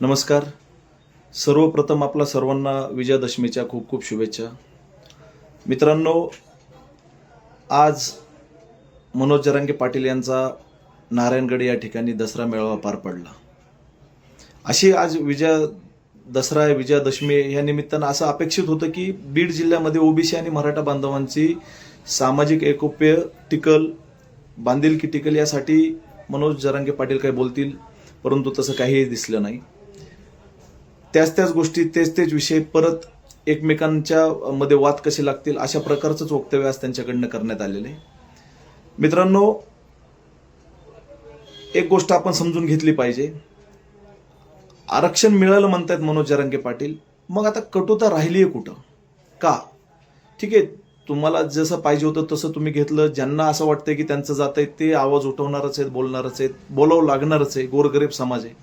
नमस्कार. सर्वप्रथम आपला सर्वांना विजयादशमीच्या खूप खूप शुभेच्छा. मित्रांनो आज मनोज जरांगे पाटील यांचा नारायणगड या ठिकाणी दसरा मेळावा पार पडला. अशी आज विजया दसरा विजयादशमी या निमित्तानं असं अपेक्षित होतं की बीड जिल्ह्यामध्ये ओबीसी आणि मराठा बांधवांची सामाजिक एकोप्य टिकल बांधिलकी टिकल यासाठी मनोज जरांगे पाटील काही बोलतील परंतु तसं काहीही दिसलं नाही. त्याच त्याच गोष्टी तेच तेच विषय परत एकमेकांच्या मध्ये वाद कसे लागतील अशा प्रकारचंच वक्तव्य आज त्यांच्याकडनं करण्यात आलेलं आहे. मित्रांनो एक गोष्ट आपण समजून घेतली पाहिजे. आरक्षण मिळालं म्हणतायत मनोज जरांगे पाटील. मग आता कटुता राहिली आहे कुठं? का? ठीक आहे तुम्हाला जसं पाहिजे होतं तसं तुम्ही घेतलं. ज्यांना असं वाटतंय की त्यांचं जात आहे ते आवाज उठवणारच आहेत बोलणारच आहेत बोलावं लागणारच आहे. गोरगरीब समाज आहे.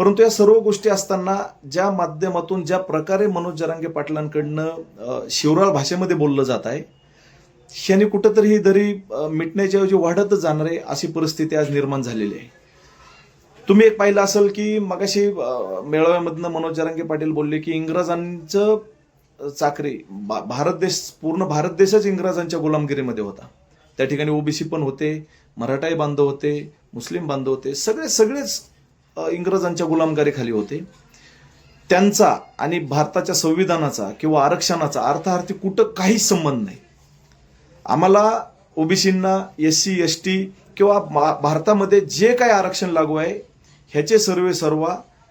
परंतु या सर्व गोष्टी असताना ज्या माध्यमातून ज्या प्रकारे मनोज जरांगे पाटलांकडनं शिवराळ भाषेमध्ये बोललं जात आहे ह्याने कुठंतरी ही दरी मिटण्याच्या ऐवजी वाढतच जाणार आहे अशी परिस्थिती आज निर्माण झालेली आहे. तुम्ही एक पाहिलं असेल की मगाशी मेळाव्यामधनं मनोज जरांगे पाटील बोलले की इंग्रजांचं चाकरी भारत देश पूर्ण भारत देशच इंग्रजांच्या गुलामगिरीमध्ये होता. त्या ठिकाणी ओबीसी पण होते मराठाई बांधव होते मुस्लिम बांधव होते सगळे सगळेच इंग्रजांच्या गुलामगारीखाली होते. त्यांचा आणि भारताच्या संविधानाचा किंवा आरक्षणाचा अर्थार्थी कुठं काहीच संबंध नाही. आम्हाला ओबीसींना एस सी एस टी किंवा भारतामध्ये जे काय आरक्षण लागू आहे ह्याचे सर्वे सर्व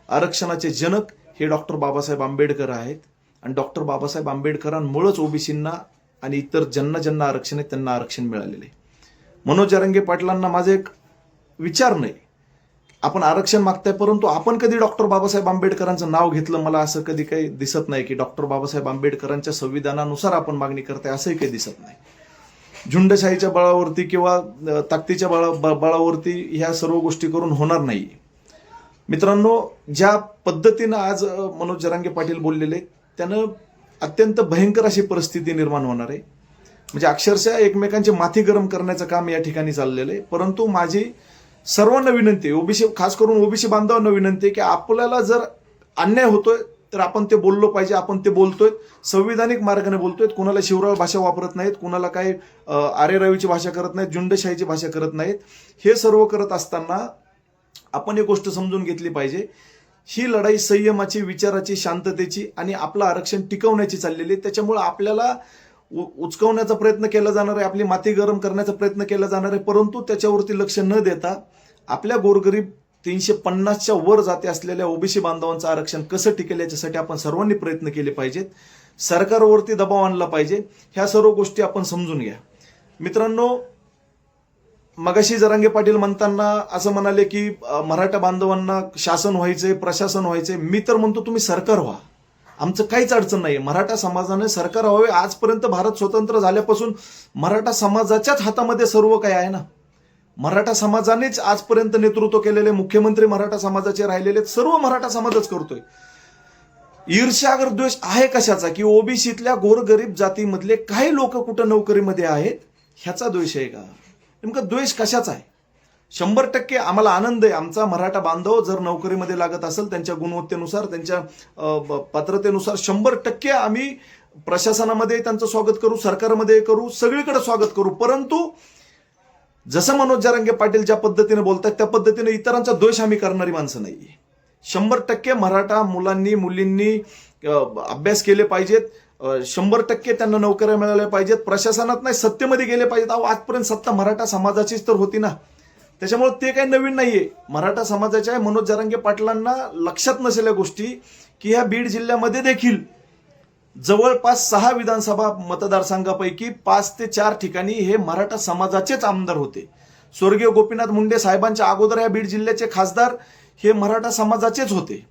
आरक्षणाचे जनक हे डॉक्टर बाबासाहेब आंबेडकर आहेत. आणि डॉक्टर बाबासाहेब आंबेडकरांमुळेच ओबीसींना आणि इतर ज्यांना ज्यांना आरक्षण आहे त्यांना आरक्षण मिळालेलं आहे. मनोज जरांगे पाटलांना माझा एक विचार नाही. आपण आरक्षण मागताय परंतु आपण कधी डॉक्टर बाबासाहेब आंबेडकरांचं नाव घेतलं? मला असं कधी काही दिसत नाही की डॉक्टर बाबासाहेब आंबेडकरांच्या संविधानानुसार आपण मागणी करताय असंही काही दिसत नाही. झुंडशाहीच्या बळावरती किंवा ताकदीच्या बळा बळावरती ह्या सर्व गोष्टी करून होणार नाही. मित्रांनो ज्या पद्धतीनं आज मनोज जरांगे पाटील बोललेले त्यानं अत्यंत भयंकर अशी परिस्थिती निर्माण होणार आहे. म्हणजे अक्षरशः एकमेकांचे माथी गरम करण्याचं काम या ठिकाणी चाललेलं आहे. परंतु माझी सर्वांना विनंती ओबीसी खास करून ओबीसी बांधवांना विनंती की आपल्याला जर अन्याय होतोय तर आपण ते बोललो पाहिजे आपण ते बोलतोय. संविधानिक मार्गाने बोलतोय. कुणाला शिवराळ भाषा वापरत नाहीत कुणाला काही आर्यरावीची भाषा करत नाहीत झुंडशाहीची भाषा करत नाहीत. हे सर्व करत असताना आपण एक गोष्ट समजून घेतली पाहिजे. ही लढाई संयमाची विचाराची शांततेची आणि आपलं आरक्षण टिकवण्याची चाललेली आहे. त्याच्यामुळे आपल्याला उचकवण्याचा प्रयत्न केला जाणार आहे आपली माती गरम करण्याचा प्रयत्न केला जाणार आहे परंतु त्याच्यावरती लक्ष न देता आपल्या गोरगरीब तीनशे पन्नासच्या वर जाते असलेल्या ओबीसी बांधवांचं आरक्षण कसं टिकेल याच्यासाठी आपण सर्वांनी प्रयत्न केले पाहिजेत. सरकारवरती दबाव आणला पाहिजे. ह्या सर्व गोष्टी आपण समजून घ्या. मित्रांनो मगाशी जरांगे पाटील म्हणताना असं म्हणाले की मराठा बांधवांना शासन व्हायचंय प्रशासन व्हायचंय. मी तर म्हणतो तुम्ही सरकार व्हा. आमचं काहीच अडचण नाही मराठा समाजाने सरकार हवे आजपर्यंत भारत स्वतंत्र झाल्यापासून मराठा समाजाच्याच हातामध्ये सर्व काही आहे ना? मराठा समाजानेच आजपर्यंत नेतृत्व केलेले मुख्यमंत्री मराठा समाजाचे राहिलेले आहेत. सर्व मराठा समाजच करतोय. ईर्ष्यागर द्वेष आहे कशाचा? की ओबीसीतल्या गोरगरीब जातीमधले काही लोक कुठं नोकरीमध्ये आहेत? ह्याचा द्वेष आहे का? नेमका द्वेष कशाचा आहे? शंभर टक्के आम्हाला आनंद आहे. आमचा मराठा बांधव जर नोकरीमध्ये लागत असेल त्यांच्या गुणवत्तेनुसार त्यांच्या पात्रतेनुसार शंभर टक्के आम्ही प्रशासनामध्ये त्यांचं स्वागत करू सरकारमध्ये करू सगळीकडे स्वागत करू. परंतु जसं मनोज जरांगे पाटील ज्या पद्धतीने बोलतात त्या पद्धतीने इतरांचा द्वेष आम्ही करणारी माणसं नाही शंभर टक्के मराठा मुलांनी मुलींनी अभ्यास केले पाहिजेत. शंभर टक्के त्यांना नोकऱ्या मिळाल्या पाहिजेत. प्रशासनात नाही सत्तेमध्ये गेले पाहिजेत. अहो आजपर्यंत सत्ता मराठा समाजाचीच तर होती ना. त्याच्यामुळे ते काही नवीन नाहीये. मराठा समाजाच्या मनोज जरांगे पाटलांना लक्षात नसलेल्या गोष्टी की ह्या बीड जिल्ह्यामध्ये देखील जवळपास सहा विधानसभा मतदारसंघापैकी पाच ते चार ठिकाणी हे मराठा समाजाचेच आमदार होते. स्वर्गीय गोपीनाथ मुंडे साहेबांच्या अगोदर या बीड जिल्ह्याचे खासदार हे मराठा समाजाचेच होते.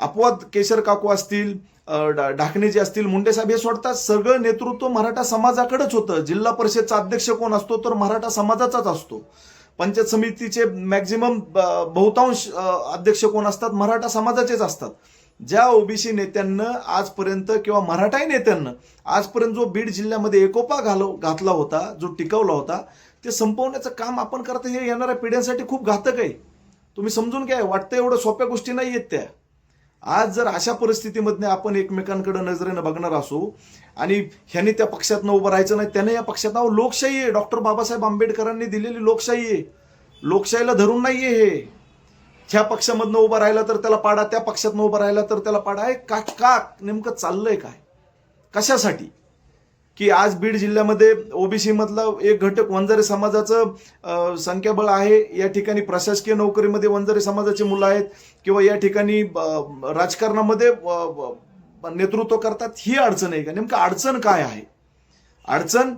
अपवाद केशर काकू असतील डा- ढाकणेचे असतील मुंडे साहेब हे सोडतात. सगळं नेतृत्व मराठा समाजाकडेच होतं. जिल्हा परिषदचा अध्यक्ष कोण असतो तर मराठा समाजाचाच असतो. पंचायत समितीचे मॅक्झिमम बहुतांश अध्यक्ष कोण असतात? मराठा समाजाचेच असतात. ज्या ओबीसी नेत्यांना आजपर्यंत किंवा मराठाही नेत्यांना आजपर्यंत जो बीड जिल्ह्यामध्ये एकोपा घालो घातला होता जो टिकवला होता ते संपवण्याचं काम आपण करता हे येणाऱ्या पिढ्यांसाठी खूप घातक आहे. तुम्ही समजून घ्या वाटतं एवढं सोप्या गोष्टी नाही आहेत त्या. आज जर अशा परिस्थितीमध्ये आपण एकमेकांकडे नजरेनं बघणार असू आणि ह्याने त्या पक्षातनं उभं राहायचं नाही त्याने या पक्षात नाव लोकशाही आहे. डॉक्टर बाबासाहेब आंबेडकरांनी दिलेली लोकशाही आहे. लोकशाहीला धरून नाहीये हे. ह्या पक्षामधनं उभं राहिला तर त्याला पाडा त्या पक्षातनं उभं राहिला तर त्याला पाडा. हे का का नेमकं चाललंय काय? कशासाठी? की आज बीड जिल्ह्यामध्ये ओबीसी मधला एक घटक वंजारी समाजाचं संख्याबळ आहे. या ठिकाणी प्रशासकीय नोकरीमध्ये वंजारी समाजाची मुलं आहेत किंवा या ठिकाणी राजकारणामध्ये नेतृत्व करतात ही अडचण आहे का? नेमकं अडचण काय आहे? अडचण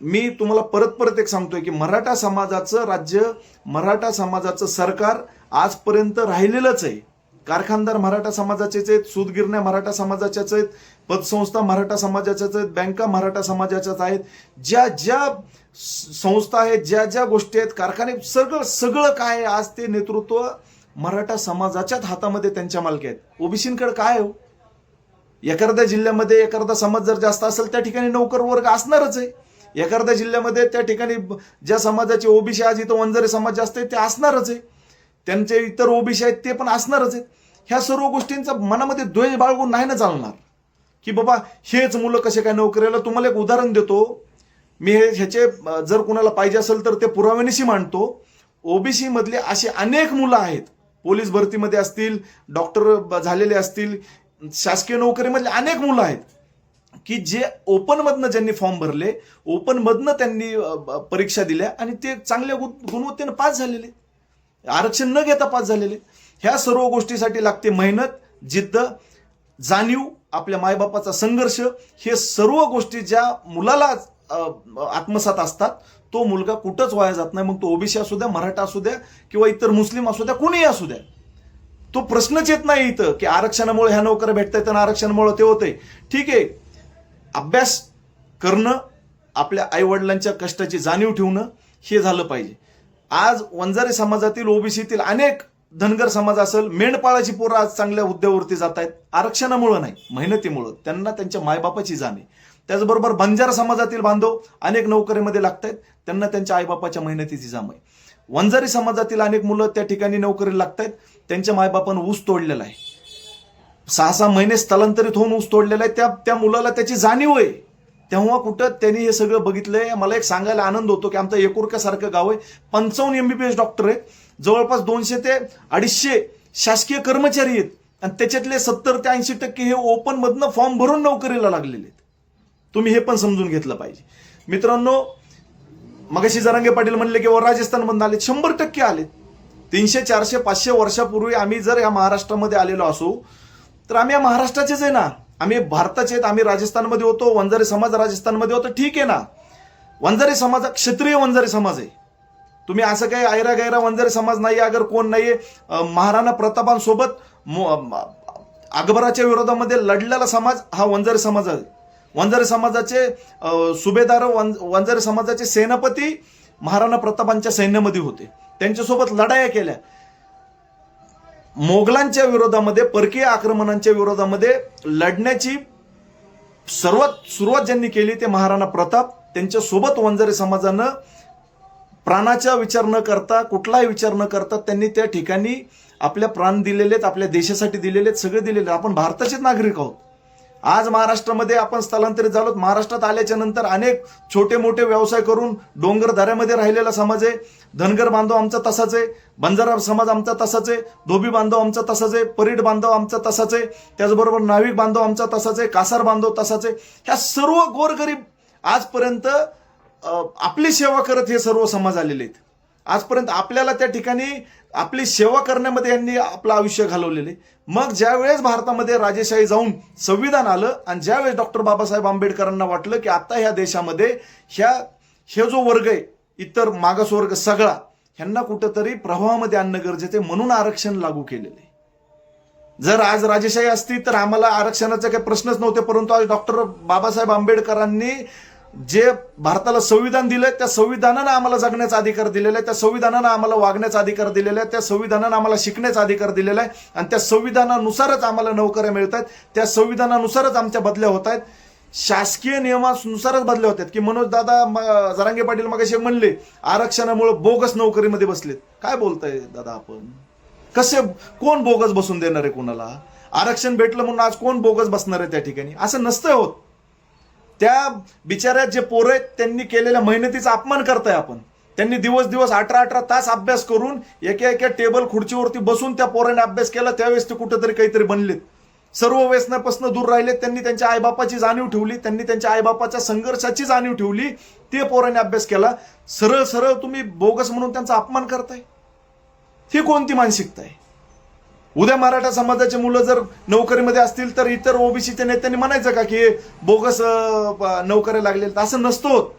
मी तुम्हाला परत परत एक सांगतोय की मराठा समाजाचं राज्य मराठा समाजाचं सरकार आजपर्यंत राहिलेलंच आहे. कारखानदार मराठा समाजाचेच आहेत सूतगिरण्या मराठा समाजाच्याच आहेत पतसंस्था मराठा समाजाच्याच आहेत बँका मराठा समाजाच्याच आहेत. ज्या ज्या संस्था आहेत ज्या ज्या गोष्टी आहेत कारखाने सगळं सगळं काय आहे, आज ते नेतृत्व मराठा समाजाच्याच हातामध्ये त्यांच्या मालकी आहेत. ओबीसींकडे काय हो? एखाद्या जिल्ह्यामध्ये एखादा समाज जर जास्त असेल त्या ठिकाणी नोकर वर्ग असणारच आहे. एखाद्या जिल्ह्यामध्ये त्या ठिकाणी ज्या समाजाचे ओबीसी आज इथं वंजारी समाज जास्त आहे ते असणारच आहे. त्यांचे इतर ओबीसी आहेत ते पण असणारच आहेत. ह्या सर्व गोष्टींचा मनामध्ये द्वेष बाळगून नाही ना चालणार. की बाबा हेच मुलं कसे काय नोकरीला तुम्हाला एक उदाहरण देतो. मी हे ह्याचे जर कुणाला पाहिजे असेल तर ते पुराव्यानिशी मांडतो. ओबीसी मधले असे अनेक मुलं आहेत. पोलीस भरतीमध्ये असतील डॉक्टर झालेले असतील शासकीय नोकरीमधले अनेक मुलं आहेत. की जे ओपनमधनं ज्यांनी फॉर्म भरले ओपनमधनं त्यांनी ब- परीक्षा दिल्या आणि ते चांगल्या गुणवत्तेनं पास झालेले. आरक्षण न घेता पास झालेले. ह्या सर्व गोष्टीसाठी लागते मेहनत जिद्द जाणीव आपल्या मायबापाचा संघर्ष हे सर्व गोष्टी ज्या मुलाला आत्मसात असतात तो मुलगा कुठंच वाया जात नाही. मग तो ओबीसी असू द्या मराठा असू द्या किंवा इतर मुस्लिम असू द्या कुणीही असू द्या. तो प्रश्नच येत नाही इथं की आरक्षणामुळे ह्या नोकऱ्या भेटतायत आणि आरक्षणामुळे ते होतंय. ठीक आहे. अभ्यास करणं आपल्या आईवडिलांच्या कष्टाची जाणीव ठेवणं हे झालं पाहिजे. आज वंजारी समाजातील ओबीसीतील अनेक धनगर समाज असेल मेंढपाळाची पोरं आज चांगल्या हुद्द्यावरती जात आहेत. आरक्षणामुळं नाही मेहनतीमुळं. त्यांना त्यांच्या मायबापाची जाणे त्याचबरोबर बंजार समाजातील बांधव अनेक नोकरीमध्ये लागत आहेत. त्यांना त्यांच्या आईबापाच्या मेहनतीची जाम आहे. वंजारी समाजातील अनेक मुलं त्या ठिकाणी नोकरीला लागत आहेत. त्यांच्या मायबापानं ऊस तोडलेला आहे. सहा सहा महिने स्थलांतरित होऊन ऊस तोडलेला आहे. त्या त्या मुलाला त्याची जाणीव आहे. तेव्हा कुठं त्यांनी हे सगळं बघितलंय. मला एक सांगायला आनंद होतो की आमचं एकुरक्यासारखं गाव आहे. पंचावन्न एमबीबीएस डॉक्टर आहेत. जवळपास दोनशे ते अडीचशे शासकीय कर्मचारी आहेत. आणि त्याच्यातले सत्तर ते ऐंशी टक्के हे ओपन मधनं फॉर्म भरून नोकरीला लागलेले आहेत. तुम्ही हे पण समजून घेतलं पाहिजे. मित्रांनो मगाशी जरांगे पाटील म्हणले की राजस्थानमधून आले. शंभर टक्के आले. तीनशे चारशे पाचशे वर्षापूर्वी आम्ही जर या महाराष्ट्रामध्ये आलेलो असू तर आम्ही या महाराष्ट्राचेच आहे ना. आम्ही भारताचे आहेत आम्ही राजस्थानमध्ये होतो वंजारी समाज राजस्थानमध्ये होतो ठीक आहे ना? वंजारी समाज क्षेत्रीय क्षत्रिय वंजारी समाज आहे. तुम्ही असं काही आयरा गैरा वंजारी समाज नाही अगर कोण नाही महाराणा प्रतापांसोबत अकबराच्या विरोधामध्ये लढलेला समाज हा वंजारी समाज आहे. वंजारी समाजाचे सुभेदार वन- वंजारी समाजाचे सेनापती महाराणा प्रतापांच्या सैन्यामध्ये होते. त्यांच्यासोबत लढाया केल्या. मोगलांच्या विरोधामध्ये परकीय आक्रमणांच्या विरोधामध्ये लढण्याची सर्वात सुरुवात ज्यांनी केली ते महाराणा प्रताप. त्यांच्यासोबत वंजारी समाजानं प्राणाचा विचार न करता कुठलाही विचार न करता त्यांनी त्या ठिकाणी आपल्या प्राण दिलेले आहेत आपल्या देशासाठी दिलेले आहेत सगळे दिलेले आपण भारताचेच नागरिक आहोत. आज महाराष्ट्रामध्ये आपण स्थलांतरित झालो महाराष्ट्रात आल्याच्यानंतर अनेक छोटे मोठे व्यवसाय करून डोंगर दऱ्यामध्ये राहिलेला समाज आहे. धनगर बांधव आमचा तसाच आहे. बंजारा समाज आमचा तसाच आहे. धोबी बांधव आमचा तसाच आहे. परीड बांधव आमचा तसाच आहे. त्याचबरोबर नाविक बांधव आमचा तसाच आहे. कासार बांधव तसाच आहे. ह्या सर्व गोरगरीब आजपर्यंत आपली सेवा करत हे सर्व समाज आलेले आहेत. आजपर्यंत आपल्याला त्या ठिकाणी आपली सेवा करण्यामध्ये यांनी आपलं आयुष्य घालवलेले आहे. मग ज्यावेळेस भारतामध्ये राजेशाही जाऊन संविधान आलं आणि ज्यावेळेस डॉक्टर बाबासाहेब आंबेडकरांना वाटलं की आता ह्या देशामध्ये ह्या हे जो वर्ग आहे इतर मागासवर्ग सगळा ह्यांना कुठंतरी प्रभावामध्ये आणणं गरजेचं आहे म्हणून आरक्षण लागू केलेलं आहे जर आज राजेशाही असती तर आम्हाला आरक्षणाचा काही प्रश्नच नव्हते परंतु आज डॉक्टर बाबासाहेब आंबेडकरांनी जे भारताला संविधान दिलंय त्या संविधानानं आम्हाला जगण्याचा अधिकार दिलेला आहे त्या संविधानानं आम्हाला वागण्याचा अधिकार दिलेला आहे त्या संविधानानं आम्हाला शिकण्याचा अधिकार दिलेला आहे आणि त्या संविधानानुसारच आम्हाला नोकऱ्या मिळत आहेत त्या संविधानानुसारच आमच्या बदल्या होत आहेत. शासकीय नियमानुसारच बदल्या होत आहेत की मनोज दादा जरांगे पाटील मगाशी म्हणले आरक्षणामुळे बोगस नोकरीमध्ये बसलेत. काय बोलताय दादा आपण? कसे कोण बोगस बसून देणार आहे कोणाला? आरक्षण भेटलं म्हणून आज कोण बोगस बसणार आहे त्या ठिकाणी? असं नसतं होत. त्या बिचाऱ्यात जे पोरं आहेत त्यांनी केलेल्या मेहनतीचा अपमान करताय आपण. त्यांनी दिवस दिवस अठरा अठरा तास अभ्यास करून एका एका टेबल खुर्चीवरती बसून त्या पोराने अभ्यास केला. त्यावेळेस ते कुठेतरी काहीतरी बनलेत. सर्व व्यसनापासून दूर राहिले त्यांनी त्यांच्या आईबापाची जाणीव ठेवली. त्यांनी त्यांच्या आईबापाच्या संघर्षाची जाणीव ठेवली. ते पोराने अभ्यास केला. सरळ सरळ तुम्ही बोगस म्हणून त्यांचा अपमान करताय. ही कोणती मानसिकता आहे? उद्या मराठा समाजाचे मुलं जर नोकरीमध्ये असतील तर इतर ओबीसीच्या नेत्यांनी म्हणायचं का की बोगस नोकऱ्या लागले असं नसतो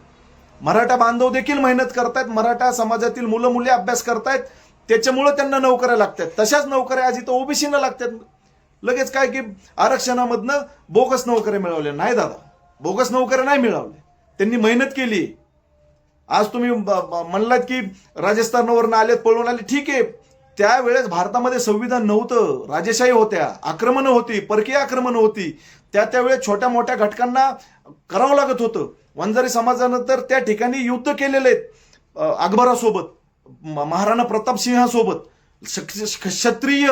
मराठा बांधव देखील मेहनत करतायत. मराठा समाजातील मुलं मुली अभ्यास करतायत. त्याच्यामुळं त्यांना नोकऱ्या लागतात. तशाच नोकऱ्या आज इथं ओबीसीना लागतात. लगेच काय की आरक्षणामधनं बोगस नोकऱ्या मिळवल्या. नाही दादा बोगस नोकऱ्या नाही मिळवल्या. त्यांनी मेहनत केली. आज तुम्ही म्हणलात की राजस्थानवरनं आलेत पळून आले. ठीक आहे. त्यावेळेस भारतामध्ये संविधान नव्हतं. राजेशाही होत्या आक्रमणं होती परकीय आक्रमणं होती. त्या त्यावेळेस छोट्या मोठ्या घटकांना करावं लागत होतं. वंजारी समाजानं तर त्या ठिकाणी युद्ध केलेले आहेत अकबरासोबत म- महाराणा प्रताप सिंहासोबत. क्षत्रिय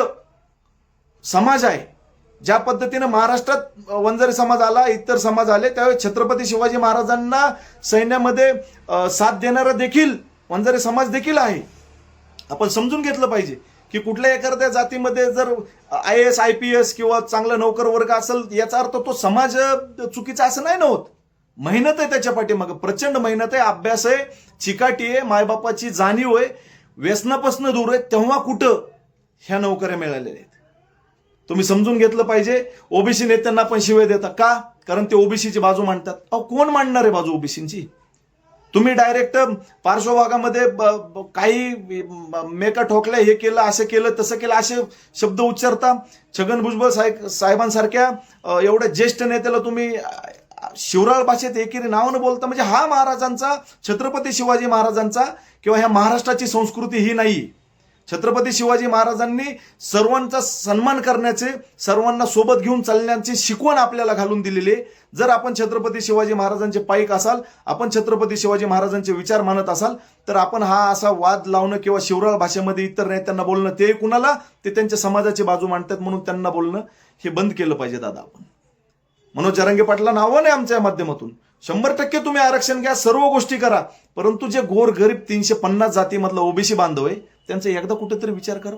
समाज आहे. ज्या पद्धतीनं महाराष्ट्रात वंजारी समाज आला इतर समाज आले त्यावेळेस छत्रपती शिवाजी महाराजांना सैन्यामध्ये साथ देणारा देखील वंजारी समाज देखील आहे. आपण समजून घेतलं पाहिजे की कुठल्या एखाद्या जातीमध्ये जर I S I P S किंवा चांगला नोकर वर्ग असेल याचा अर्थ तो समाज चुकीचा असं नाही ना होत. मेहनत आहे त्याच्या पाठीमागं. प्रचंड मेहनत आहे अभ्यास आहे चिकाटी आहे मायबापाची जाणीव आहे व्यसनापासून दूर आहे तेव्हा कुठं ह्या नोकऱ्या मिळालेल्या आहेत? तुम्ही समजून घेतलं पाहिजे. ओबीसी नेत्यांना पण शिवाय देता का? कारण ते ओबीसीची बाजू मांडतात. अहो कोण मांडणार आहे बाजू ओबीसीची? तुम्ही डायरेक्ट पार्श्वभागामध्ये ब- काही म- मेका ठोकल्या हे केलं असं केलं तसं केलं असे शब्द उच्चारता छगन भुजबळ साहेब साहेबांसारख्या एवढ्या ज्येष्ठ नेत्याला तुम्ही शिवराळ भाषेत एकेरी नावानं बोलता म्हणजे हा महाराजांचा छत्रपती शिवाजी महाराजांचा किंवा ह्या महाराष्ट्राची संस्कृती ही नाही. छत्रपती शिवाजी महाराजांनी सर्वांचा सन्मान करण्याचे सर्वांना सोबत घेऊन चालण्याची शिकवण आपल्याला घालून दिलेली आहे. जर आपण छत्रपती शिवाजी महाराजांचे पाईक असाल आपण छत्रपती शिवाजी महाराजांचे विचार मानत असाल तर आपण हा असा वाद लावणं किंवा शिवराळ भाषेमध्ये इतर नेत्यांना बोलणं ते कुणाला? ते त्यांच्या समाजाची बाजू मांडतात म्हणून त्यांना बोलणं हे बंद केलं पाहिजे दादा आपण. मनोज जरांगे पाटला नावं नाही आमच्या माध्यमातून. शंभर टक्के तुम्ही आरक्षण घ्या सर्व गोष्टी करा. परंतु जे गोर गरीब तीनशे पन्नास जातीमधला ओबीसी बांधव आहे त्यांचा एकदा कुठेतरी विचार करू.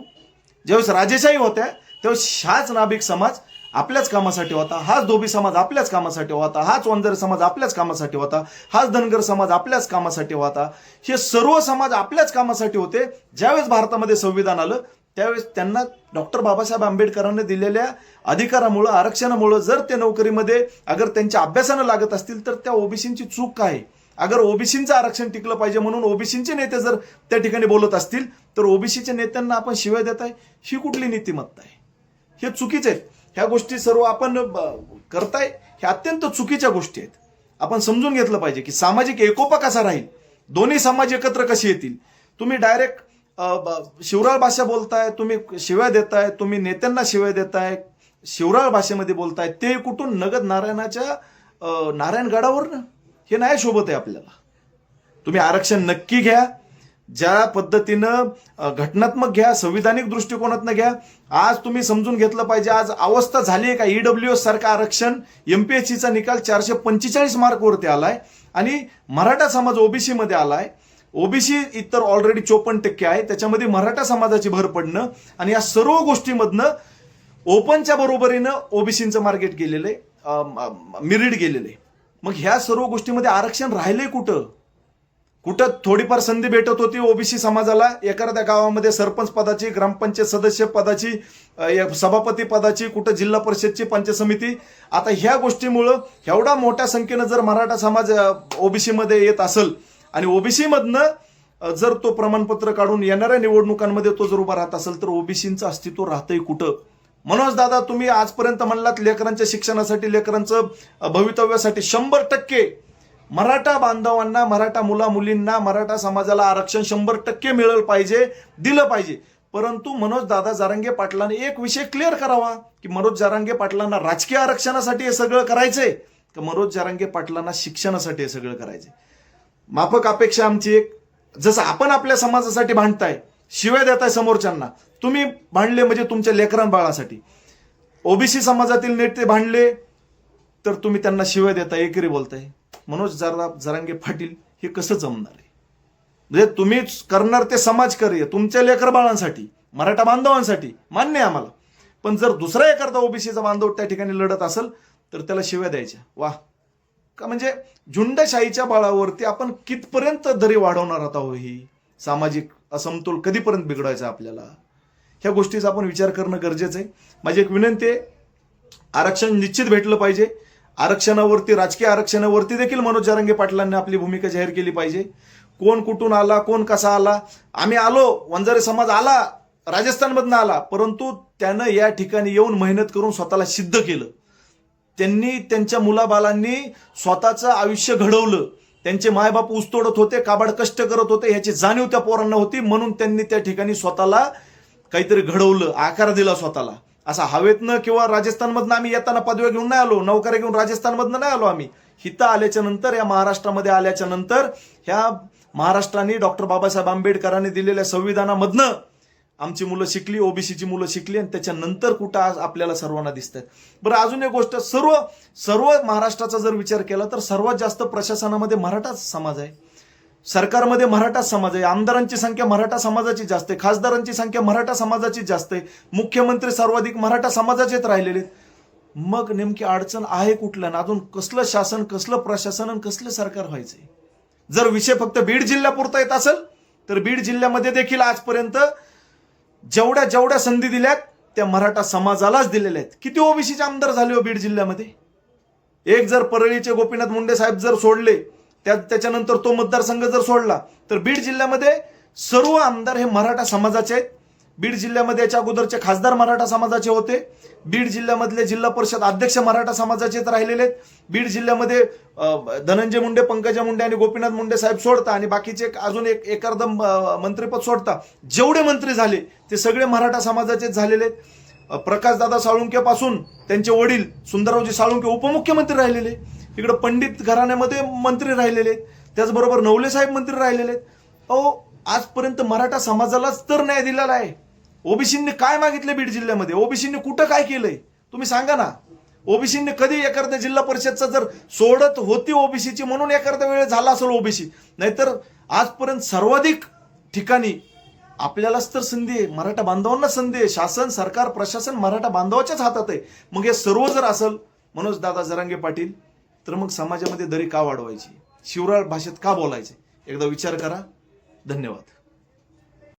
ज्यावेळेस राजेशाही होत्या त्यावेळेस हाच नाभिक समाज आपल्याच कामासाठी होता हाच धोबी समाज आपल्याच कामासाठी होता हाच वंजारी समाज आपल्याच कामासाठी होता हाच धनगर समाज आपल्याच कामासाठी होता. हे सर्व समाज आपल्याच कामासाठी होते. ज्यावेळेस भारतामध्ये संविधान आलं त्यावेळेस त्यांना डॉक्टर बाबासाहेब आंबेडकरांनी दिलेल्या अधिकारामुळं आरक्षणामुळं जर ते नोकरीमध्ये अगर त्यांच्या अभ्यासानं लागत असतील तर त्या ओबीसींची चूक काय? अगर ओबीसींचं आरक्षण टिकलं पाहिजे म्हणून ओबीसींचे नेते जर त्या ठिकाणी बोलत असतील तर ओबीसीच्या नेत्यांना आपण शिवाय देत आहे ही कुठली नीतिमत्ता आहे? हे चुकीचे आहेत ह्या गोष्टी सर्व आपण करताय ह्या अत्यंत चुकीच्या गोष्टी आहेत. आपण समजून घेतलं पाहिजे की सामाजिक एकोपा कसा राहील? दोन्ही समाज एकत्र कसे येतील? तुम्ही डायरेक्ट शिवराळ भाषा बोलताय तुम्ही शिव्या देताय तुम्ही नेत्यांना शिव्या देताय शिवराळ भाषेमध्ये बोलताय ते कुठून? नगद नारायणाच्या अ, नारायणगडावरनं? हे नाही शोभत आहे आपल्याला. तुम्ही आरक्षण नक्की घ्या. ज्या पद्धतीनं घटनात्मक घ्या संविधानिक दृष्टिकोनातनं घ्या. आज तुम्ही समजून घेतलं पाहिजे आज अवस्था झाली आहे का? ईडब्ल्यू एस सारखं आरक्षण एमपीएससीचा निकाल चारशे पंचेचाळीस मार्कवरती आलाय. आणि मराठा समाज ओबीसीमध्ये आलाय. ओबीसी इतर ऑलरेडी चोपन्न टक्के आहे. त्याच्यामध्ये मराठा समाजाची भर पडणं आणि या सर्व गोष्टीमधनं ओपनच्या बरोबरीनं ओबीसीचं मार्केट गेलेलं आहे. मिरिड गेलेलं आहे. मग ह्या सर्व गोष्टीमध्ये आरक्षण राहिलंय कुठं? कुठं थोडीफार संधी भेटत होती ओबीसी समाजाला? एखाद्या गावामध्ये सरपंच पदाची ग्रामपंचायत सदस्य पदाची या सभापती पदाची कुठं जिल्हा परिषदची पंचायत समिती? आता ह्या गोष्टीमुळं एवढा मोठ्या संख्येनं जर मराठा समाज ओबीसीमध्ये येत असेल आणि ओबीसीमधनं जर तो प्रमाणपत्र काढून येणाऱ्या निवडणुकांमध्ये तो जर उभा राहत असेल तर ओबीसींचं अस्तित्व राहतंय कुठं? मनोज दादा तुम्ही आजपर्यंत म्हणलात लेकरांच्या शिक्षणासाठी लेकरांचं भवितव्यासाठी शंभर टक्के मराठा बांधवांना मराठा मुला मुलींना मराठा समाजाला आरक्षण शंभर टक्के मिळलं पाहिजे दिलं पाहिजे. परंतु मनोज दादा जारंगे पाटलांनी एक विषय क्लिअर करावा की मनोज जारंगे पाटलांना राजकीय आरक्षणासाठी हे सगळं करायचंय का मनोज जारंगे पाटलांना शिक्षणासाठी हे सगळं करायचंय? माफक अपेक्षा आमची एक जसं आपण आपल्या समाजासाठी भांडताय शिवाय देताय समोरच्यांना तुम्ही भांडले म्हणजे तुमच्या लेकरां बाळासाठी. ओबीसी समाजातील नेते भांडले तर तुम्ही त्यांना शिवाय देता एकेरी बोलताय. मनोज जरा जरांगे पाटील हे कसं जमणार आहे? म्हणजे तुम्ही करणार ते समाजकार्य तुमच्या लेकर बाळांसाठी मराठा बांधवांसाठी मान्य आहे आम्हाला. पण जर दुसरा एखादा ओबीसीचा बांधव त्या ठिकाणी लढत असेल तर त्याला शिव्या द्यायच्या. वा. का म्हणजे झुंडशाहीच्या बाळावरती आपण कितपर्यंत दरी वाढवणार आता हो ही? सामाजिक असमतोल कधीपर्यंत बिघडायचा आपल्याला? ह्या गोष्टीचा आपण विचार करणं गरजेचं आहे. माझी एक विनंती आहे आरक्षण निश्चित भेटलं पाहिजे. आरक्षणावरती राजकीय आरक्षणावरती देखील मनोज जारंगे पाटलांनी आपली भूमिका जाहीर केली पाहिजे. कोण कुठून आला कोण कसा आला? आम्ही आलो वंजारी समाज आला राजस्थानमधनं आला परंतु त्यानं या ठिकाणी येऊन मेहनत करून स्वतःला सिद्ध केलं. त्यांनी त्यांच्या मुलाबालांनी स्वतःचं आयुष्य घडवलं. त्यांचे मायबाप ऊसतोडत होते काबाड कष्ट करत होते ह्याची जाणीव त्या पोरांना होती म्हणून त्यांनी त्या ठिकाणी स्वतःला काहीतरी घडवलं आकार दिला स्वतःला. असा हवेतनं किंवा राजस्थानमधनं आम्ही येताना पदव्या घेऊन नाही आलो नौकऱ्या घेऊन राजस्थानमधनं नाही आलो आम्ही. हिथं आल्याच्यानंतर या महाराष्ट्रामध्ये आल्याच्यानंतर ह्या महाराष्ट्राने डॉक्टर बाबासाहेब आंबेडकरांनी दिलेल्या संविधानामधनं आमची मुलं शिकली ओबीसीची मुलं शिकली आणि त्याच्यानंतर कुठं आज आपल्याला सर्वांना दिसत आहेत बरं अजून एक गोष्ट सर्व सर्व महाराष्ट्राचा जर विचार केला तर सर्वात जास्त प्रशासनामध्ये मराठा समाज आहे. सरकारमध्ये मराठा समाज आहे. आमदारांची संख्या मराठा समाजाची जास्त आहे. खासदारांची संख्या मराठा समाजाची जास्त आहे. मुख्यमंत्री सर्वाधिक मराठा समाजाचेच राहिलेले आहेत. मग नेमकी अडचण आहे कुठलं ना अजून कसलं शासन कसलं प्रशासन आणि कसलं सरकार व्हायचंय? जर विषय फक्त बीड जिल्ह्यापुरता येत असेल तर बीड जिल्ह्यामध्ये देखील आजपर्यंत जेवढ्या जेवढ्या संधी दिल्यात त्या मराठा समाजालाच दिलेल्या आहेत. किती ओबीसीचे आमदार झाले हो बीड जिल्ह्यामध्ये? एक जर परळीचे गोपीनाथ मुंडे साहेब जर सोडले त्या त्याच्यानंतर तो मतदारसंघ जर सोडला तर बीड जिल्ह्यामध्ये सर्व आमदार हे मराठा समाजाचे आहेत. बीड जिल्ह्यामध्ये याच्या अगोदरचे खासदार मराठा समाजाचे होते. बीड जिल्ह्यामधले जिल्हा परिषद अध्यक्ष मराठा समाजाचेच राहिलेले आहेत. बीड जिल्ह्यामध्ये धनंजय मुंडे पंकजा मुंडे आणि गोपीनाथ मुंडे साहेब सोडता आणि बाकीचे एक- अजून एक एकार्धम मंत्रीपद सोडता. जेवढे मंत्री झाले ते सगळे मराठा समाजाचेच झालेले आहेत. प्रकाशदादा साळुंकेपासून त्यांचे वडील सुंदररावजी साळुंके उपमुख्यमंत्री राहिलेले इकडं पंडित घराण्यामध्ये मंत्री राहिलेले आहेत. त्याचबरोबर नवले साहेब मंत्री राहिलेले आहेत. अहो आजपर्यंत मराठा समाजालाच तर न्याय दिलेला आहे. ओबीसींनी काय मागितले बीड जिल्ह्यामध्ये? ओबीसींनी कुठं काय केलंय? तुम्ही सांगा ना. ओबीसींनी कधी एखाद्या जिल्हा परिषदचा जर सोडत होती ओबीसीची म्हणून एखाद्या वेळ झाला असेल ओबीसी. नाहीतर आजपर्यंत सर्वाधिक ठिकाणी आपल्यालाच तर संधी आहे. मराठा बांधवांना संधी आहे. शासन सरकार प्रशासन मराठा बांधवाच्याच हातात आहे. मग हे सर्व जर असेल मनोज दादा जरांगे पाटील तर मग समाजामध्ये दरी का वाढवायची? शिवराळ भाषेत का बोलायचे? एकदा विचार करा. धन्यवाद.